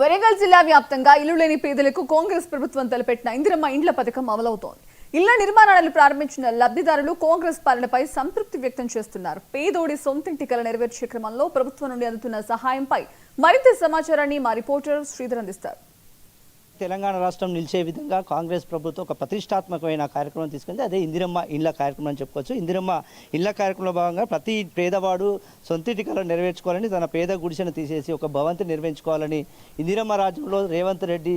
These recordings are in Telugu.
వరంగల్ జిల్లా వ్యాప్తంగా ఇల్లు లేని పేదలకు కాంగ్రెస్ ప్రభుత్వం తలపెట్టిన ఇందిరమ్మ ఇండ్ల పథకం అమలవుతోంది. ఇళ్ళ నిర్మాణాలను ప్రారంభించిన లబ్ధిదారులు కాంగ్రెస్ పాలనపై సంతృప్తి వ్యక్తం చేస్తున్నారు. పేదోడి సొంతింటి కల నెరవేర్చే క్రమంలో ప్రభుత్వం నుండి అందుతున్న సహాయంపై మరింత సమాచారాన్ని మా రిపోర్టర్ శ్రీధర్ అందిస్తారు. తెలంగాణ రాష్ట్రం నిలిచే విధంగా కాంగ్రెస్ ప్రభుత్వం ఒక ప్రతిష్టాత్మకమైన కార్యక్రమం తీసుకుంది. అదే ఇందిరమ్మ ఇళ్ళ కార్యక్రమం అని చెప్పుకోవచ్చు. ఇందిరమ్మ ఇళ్ళ కార్యక్రమంలో భాగంగా ప్రతి పేదవాడు సొంతింటి కళ నెరవేర్చుకోవాలని తన పేద గుడిసెను తీసేసి ఒక భవంతి నిర్మించుకోవాలని ఇందిరమ్మ రాజ్యంలో రేవంత్ రెడ్డి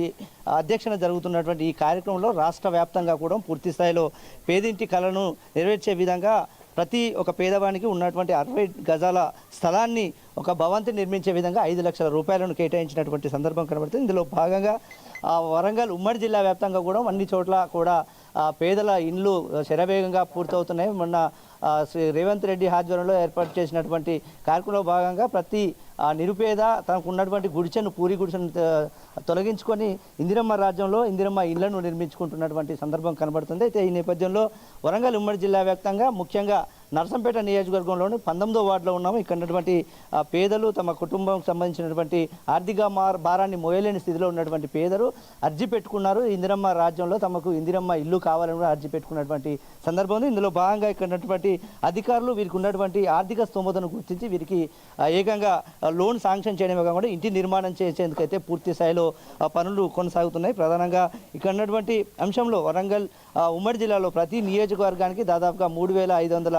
అధ్యక్షన జరుగుతున్నటువంటి ఈ కార్యక్రమంలో రాష్ట్ర వ్యాప్తంగా కూడా పూర్తి స్థాయిలో పేదింటి కళను నెరవేర్చే విధంగా ప్రతి ఒక పేదవానికి ఉన్నటువంటి అరవై గజాల స్థలాన్ని ఒక భవంతి నిర్మించే విధంగా ఐదు లక్షల రూపాయలను కేటాయించినటువంటి సందర్భం కనబడుతుంది. ఇందులో భాగంగా వరంగల్ ఉమ్మడి జిల్లా వ్యాప్తంగా కూడా అన్ని చోట్ల కూడా పేదల ఇండ్లు శరవేగంగా పూర్తవుతున్నాయి. మొన్న శ్రీ రేవంత్ రెడ్డి ఆధ్వర్యంలో ఏర్పాటు చేసినటువంటి కార్యక్రమంలో భాగంగా ప్రతి నిరుపేద తనకు ఉన్నటువంటి గుడిచెను పూరి గుడిచెను తొలగించుకొని ఇందిరమ్మ రాజ్యంలో ఇందిరమ్మ ఇళ్ళను నిర్మించుకుంటున్నటువంటి సందర్భం కనబడుతుంది. అయితే ఈ నేపథ్యంలో వరంగల్ ఉమ్మడి జిల్లా వ్యాప్తంగా ముఖ్యంగా నర్సంపేట నియోజకవర్గంలోని పంతొమ్మిదో వార్డులో ఉన్నాము. ఇక్కడ ఉన్నటువంటి పేదలు తమ కుటుంబం సంబంధించినటువంటి ఆర్థిక మార్ భారాన్ని మోయలేని స్థితిలో ఉన్నటువంటి పేదలు అర్జీ పెట్టుకున్నారు. ఇందిరమ్మ రాజ్యంలో తమకు ఇందిరమ్మ ఇల్లు కావాలని కూడా అర్జీ పెట్టుకున్నటువంటి సందర్భం ఇందులో భాగంగా ఇక్కడ ఉన్నటువంటి అధికారులు వీరికి ఉన్నటువంటి ఆర్థిక స్తోమతను గుర్తించి వీరికి ఏకంగా లోన్ శాంక్షన్ చేయడమే కాకుండా ఇంటి నిర్మాణం చేసేందుకు అయితే పూర్తి స్థాయిలో పనులు కొనసాగుతున్నాయి. ప్రధానంగా ఇక్కడ ఉన్నటువంటి అంశంలో వరంగల్ ఉమ్మడి జిల్లాలో ప్రతి నియోజకవర్గానికి దాదాపుగా మూడు వేల ఐదు వందల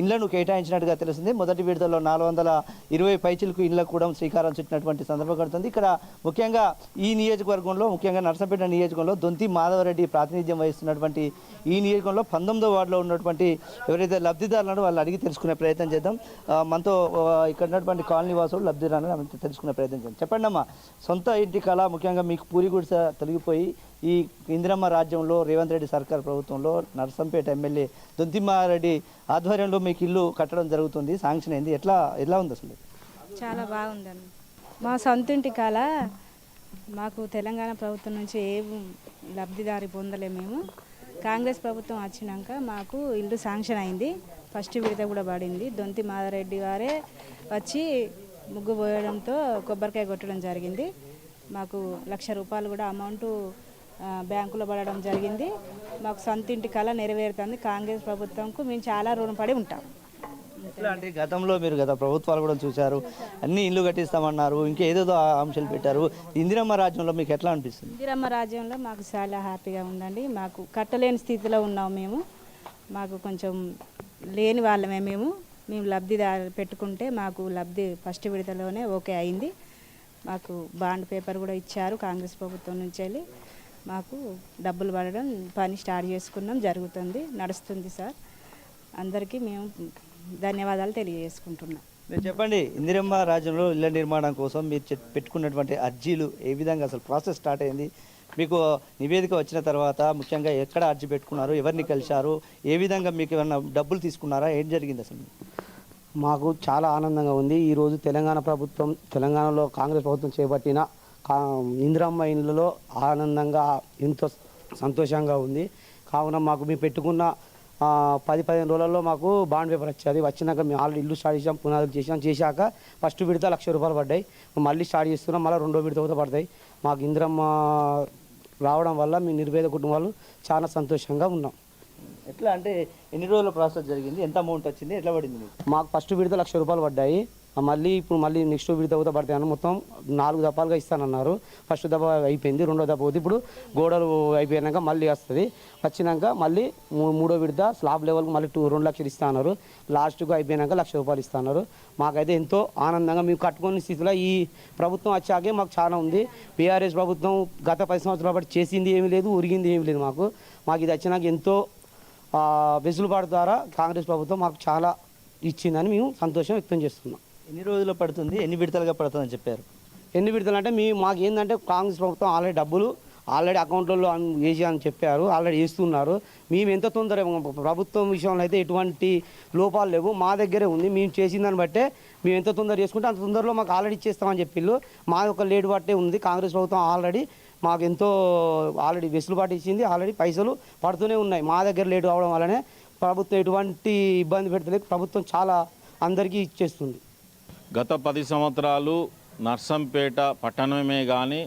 ఇండ్లను కేటాయించినట్టుగా తెలిసింది మొదటి విడతలో నాలుగు వందల ఇరవై పైచిలకు ఇళ్ళకు కూడా శ్రీకారం చుట్టినటువంటి సందర్భం కడుతుంది ఇక్కడ ముఖ్యంగా ఈ నియోజకవర్గంలో ముఖ్యంగా నర్సంపేట నియోజకవర్గంలో దొంతి మాధవరెడ్డి ప్రాతినిధ్యం వహిస్తున్నటువంటి ఈ నియోజకవర్గంలో పంతొమ్మిదో వార్డులో ఉన్నటువంటి ఎవరైతే లబ్ధిదారులను వాళ్ళు అడిగి తెలుసుకునే ప్రయత్నం చేద్దాం. మనతో ఇక్కడ ఉన్నటువంటి కాలనీ వాసులు లబ్ధిదారులను తెలుసుకునే ప్రయత్నం చేద్దాం. చెప్పండి అమ్మా సొంత ఇంటి కళ ముఖ్యంగా మీకు పూరి గుడిసె తొలగిపోయి ఈ ఇందిరమ్మ రాజ్యంలో రేవంత్ రెడ్డి సర్కార్ ప్రభుత్వంలో నర్సంపేట ఎమ్మెల్యే దొంతిమారెడ్డి ఆధ్వర్యంలో మీకు ఇల్లు కట్టడం జరుగుతుంది శాంక్షన్ అయింది. ఎట్లా ఎలా ఉంది అసలు? చాలా బాగుందండి మా సొంతింటి కాల మాకు తెలంగాణ ప్రభుత్వం నుంచి ఏ లబ్ధిదారి పొందలే మేము. కాంగ్రెస్ ప్రభుత్వం వచ్చినాక మాకు ఇల్లు శాంక్షన్ అయింది. ఫస్ట్ విడత కూడా పడింది. దొంతి మాధరెడ్డి వారే వచ్చి ముగ్గు పోయడంతో కొబ్బరికాయ కొట్టడం జరిగింది. మాకు లక్ష రూపాయలు కూడా అమౌంట్ బ్యాంకులో పడడం జరిగింది. మాకు సొంతింటి కళ నెరవేరుతుంది. కాంగ్రెస్ ప్రభుత్వంకు మేము చాలా రుణపడి ఉంటాం. ఎట్లా అంటే గతంలో మీరు గత ప్రభుత్వాలు కూడా చూశారు. అన్ని ఇల్లు కట్టిస్తామన్నారు. ఇంకేదేదో అంశాలు పెట్టారు. ఇందిరమ్మ రాజ్యంలో మీకు ఎట్లా అనిపిస్తుంది? ఇందిరమ్మ రాజ్యంలో మాకు చాలా హ్యాపీగా ఉందండి. మాకు కట్టలేని స్థితిలో ఉన్నాం మేము. మాకు కొంచెం లేని వాళ్ళమే మేము. మేము లబ్ధి పెట్టుకుంటే మాకు లబ్ధి ఫస్ట్ విడతలోనే ఓకే అయింది. మాకు బాండ్ పేపర్ కూడా ఇచ్చారు కాంగ్రెస్ ప్రభుత్వం నుంచి వెళ్ళి. మాకు డబ్బులు పడడం పని స్టార్ట్ చేసుకున్నాం జరుగుతుంది నడుస్తుంది సార్. అందరికీ మేము ధన్యవాదాలు తెలియజేసుకుంటున్నాం. మీరు చెప్పండి ఇందిరమ్మ రాజ్యంలో ఇళ్ళ నిర్మాణం కోసం మీరు చె- పెట్టుకున్నటువంటి అర్జీలు ఏ విధంగా అసలు ప్రాసెస్ స్టార్ట్ అయింది? మీకు నివేదిక వచ్చిన తర్వాత ముఖ్యంగా ఎక్కడ అర్జీ పెట్టుకున్నారు ఎవరిని కలిశారు ఏ విధంగా మీకు ఏమన్నా డబ్బులు తీసుకున్నారా ఏం జరిగింది అసలు? మాకు చాలా ఆనందంగా ఉంది. ఈరోజు తెలంగాణ ప్రభుత్వం తెలంగాణలో కాంగ్రెస్ ప్రభుత్వం చేపట్టిన ఇందిరమ్మ ఇండ్లలో ఆనందంగా ఎంతో సంతోషంగా ఉంది. కావున మాకు మేము పెట్టుకున్న పది పదిహేను రోజులలో మాకు బాండ్ పేపర్ వచ్చేది. వచ్చినాక మేము ఆల్రెడీ ఇల్లు స్టార్ట్ చేసాం పునాదులు చేసాం చేశాక ఫస్ట్ విడత లక్ష రూపాయలు పడ్డాయి. మళ్ళీ స్టార్ట్ చేస్తున్నాం మళ్ళీ రెండో విడత కూడా పడతాయి మాకు ఇందిరమ్మ రావడం వల్ల మీ నిర్వేద కుటుంబాలు చాలా సంతోషంగా ఉన్నాం. ఎట్లా అంటే ఎన్ని రోజుల ప్రాసెస్ జరిగింది? ఎంత అమౌంట్ వచ్చింది? ఎట్లా పడింది మీకు ఫస్ట్ విడత లక్ష రూపాయలు పడ్డాయి. మళ్ళీ ఇప్పుడు మళ్ళీ నెక్స్ట్ విడత కూడా పడతాయని మొత్తం నాలుగు దఫాలుగా ఇస్తానన్నారు. ఫస్ట్ దఫా అయిపోయింది రెండో దఫా పోతే ఇప్పుడు గోడలు అయిపోయినాక మళ్ళీ వస్తుంది. వచ్చినాక మళ్ళీ మూ- మూడో విడత స్లాబ్ లెవెల్కి మళ్ళీ టూ రెండు లక్షలు ఇస్తాన్నారు లాస్ట్కు అయిపోయినాక లక్ష రూపాయలు ఇస్తున్నారు మాకైతే ఎంతో ఆనందంగా మేము కట్టుకునే స్థితిలో ఈ ప్రభుత్వం వచ్చాకే మాకు చాలా ఉంది. బీఆర్ఎస్ ప్రభుత్వం గత పది సంవత్సరాల పాటు చేసింది ఏమీ లేదు ఉరిగింది ఏమీ లేదు మాకు. మాకు ఇది వచ్చినాక ఎంతో వెసులుబాటు ద్వారా కాంగ్రెస్ ప్రభుత్వం మాకు చాలా ఇచ్చిందని మేము సంతోషం వ్యక్తం చేస్తున్నాం. ఎన్ని రోజులు పడుతుంది? ఎన్ని విడతలుగా పడుతుందని చెప్పారు? ఎన్ని విడతలు అంటే మీ మాకు ఏంటంటే కాంగ్రెస్ ప్రభుత్వం ఆల్రెడీ డబ్బులు ఆల్రెడీ అకౌంట్లలో వేసి అని చెప్పారు ఆల్రెడీ వేస్తున్నారు. మేము ఎంత తొందర ప్రభుత్వం విషయంలో అయితే ఎటువంటి లోపాలు లేవు. మా దగ్గరే ఉంది. మేము చేసిన దాన్ని బట్టే మేము ఎంత తొందర చేసుకుంటే అంత తొందరలో మాకు ఆల్రెడీ ఇచ్చేస్తామని చెప్పిళ్ళు. మా ఒక లేటు బట్టే ఉంది. కాంగ్రెస్ ప్రభుత్వం ఆల్రెడీ మాకు ఎంతో ఆల్రెడీ వెసులుబాటు ఇచ్చింది. ఆల్రెడీ పైసలు పడుతూనే ఉన్నాయి. మా దగ్గర లేటు అవడం వల్లనే ప్రభుత్వం ఎటువంటి ఇబ్బంది పెడతలేదు. ప్రభుత్వం చాలా అందరికీ ఇచ్చేస్తుంది. గత పది సంవత్సరాలు నర్సంపేట పట్టణమే కానీ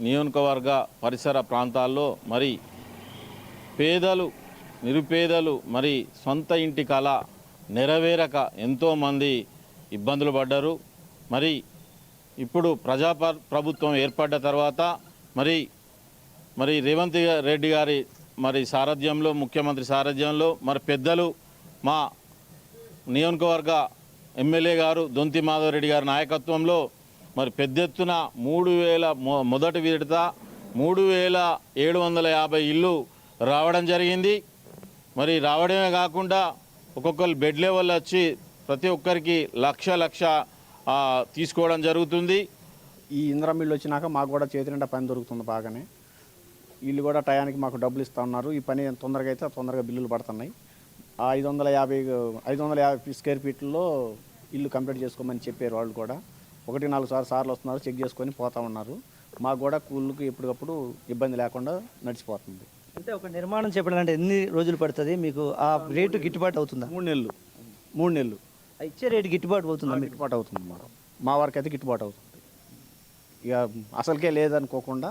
నియోజకవర్గ పరిసర ప్రాంతాల్లో మరి పేదలు నిరుపేదలు మరి సొంత ఇంటి కళ నెరవేరక ఎంతోమంది ఇబ్బందులు పడ్డారు. మరి ఇప్పుడు ప్రజా ప్రభుత్వం ఏర్పడ్డ తర్వాత మరి మరి రేవంత్ రెడ్డి గారి మరి సారథ్యంలో ముఖ్యమంత్రి సారథ్యంలో మరి పెద్దలు మా నియోజకవర్గ ఎమ్మెల్యే గారు దొంతి మాధవరెడ్డి గారి నాయకత్వంలో మరి పెద్ద ఎత్తున మూడు వేల మొ- మొదటి విడత మూడు వేల ఏడు వందల యాభై ఇల్లు రావడం జరిగింది. మరి రావడమే కాకుండా ఒక్కొక్కరు బెడ్ లెవెల్ వచ్చి ప్రతి ఒక్కరికి లక్ష లక్ష తీసుకోవడం జరుగుతుంది. ఈ ఇంద్రం ఇల్లు వచ్చినాక మాకు కూడా చేతి నిండా పని దొరుకుతుంది బాగానే. వీళ్ళు కూడా టయానికి మాకు డబ్బులు ఇస్తా ఉన్నారు. ఈ పని తొందరగా అయితే తొందరగా బిల్లులు పడుతున్నాయి. ఐదు వందల యాభై ఐదు వందల యాభై స్క్వేర్ ఫీట్లో ఇల్లు కంప్లీట్ చేసుకోమని చెప్పారు వాళ్ళు కూడా. ఒకటి నాలుగు సార్లు సార్లు వస్తున్నారు చెక్ చేసుకొని పోతా ఉన్నారు. మాకు కూడా కూళ్ళకి ఎప్పటికప్పుడు ఇబ్బంది లేకుండా నడిచిపోతుంది. అంటే ఒక నిర్మాణం చెప్పాలంటే ఎన్ని రోజులు పడుతుంది? మీకు ఆ రేటు గిట్టుబాటు అవుతుందా? మూడు నెలలు. మూడు నెలలు. ఇచ్చే రేటు గిట్టుబాటు అవుతుందా గిట్టుబాటు అవుతుంది మా మా వారికి అయితే గిట్టుబాటు అవుతుంది. ఇక అసలుకే లేదనుకోకుండా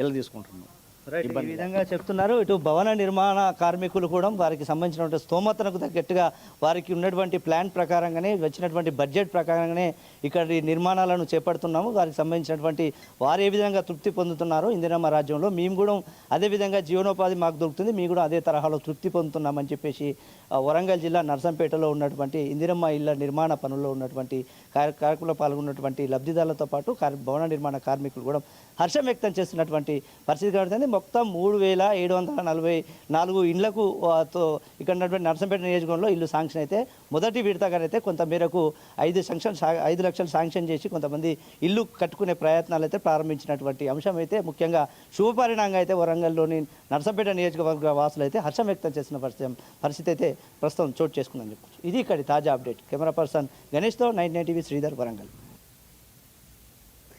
ఇలా తీసుకుంటున్నాం. ఈ విధంగా చెప్తున్నారు. ఇటు భవన నిర్మాణ కార్మికులు కూడా వారికి సంబంధించినటువంటి స్తోమతనకు తగ్గట్టుగా వారికి ఉన్నటువంటి ప్లాన్ ప్రకారంగానే వచ్చినటువంటి బడ్జెట్ ప్రకారంగానే ఇక్కడ ఈ నిర్మాణాలను చేపడుతున్నాము. వారికి సంబంధించినటువంటి వారు ఏ విధంగా తృప్తి పొందుతున్నారో ఇందిరమ్మ రాజ్యంలో మేము కూడా అదే విధంగా జీవనోపాధి మాకు దొరుకుతుంది. మేము కూడా అదే తరహాలో తృప్తి పొందుతున్నామని చెప్పేసి వరంగల్ జిల్లా నర్సంపేటలో ఉన్నటువంటి ఇందిరమ్మ ఇళ్ళ నిర్మాణ పనుల్లో ఉన్నటువంటి కార్య కార్యక్రమంలో పాల్గొన్నటువంటి లబ్ధిదారులతో పాటు భవన నిర్మాణ కార్మికులు కూడా హర్షం వ్యక్తం చేస్తున్నటువంటి పరిస్థితి కనబడుతుంది. మొత్తం మూడు వేల ఏడు వందల నలభై నాలుగు ఇండ్లకు ఇక్కడ ఉన్నటువంటి నర్సంపేట నియోజకవర్గంలో ఇల్లు శాంక్షన్ అయితే మొదటి విడతగానైతే కొంత మేరకు ఐదు శాంక్షన్ ఐదు లక్షలు శాంక్షన్ చేసి కొంతమంది ఇల్లు కట్టుకునే ప్రయత్నాలు అయితే ప్రారంభించినటువంటి అంశం అయితే ముఖ్యంగా శుభపరిణామంగా అయితే వరంగల్లోని నర్సంపేట నియోజకవర్గ వాసులు అయితే హర్షం వ్యక్తం చేసిన పరిస్థితి పరిస్థితి అయితే ప్రస్తుతం చోటు చేసుకుందని చెప్పచ్చు. ఇది ఇక్కడి తాజా update. Camera person గణేష్తో nine nine TV Sridhar Warangal.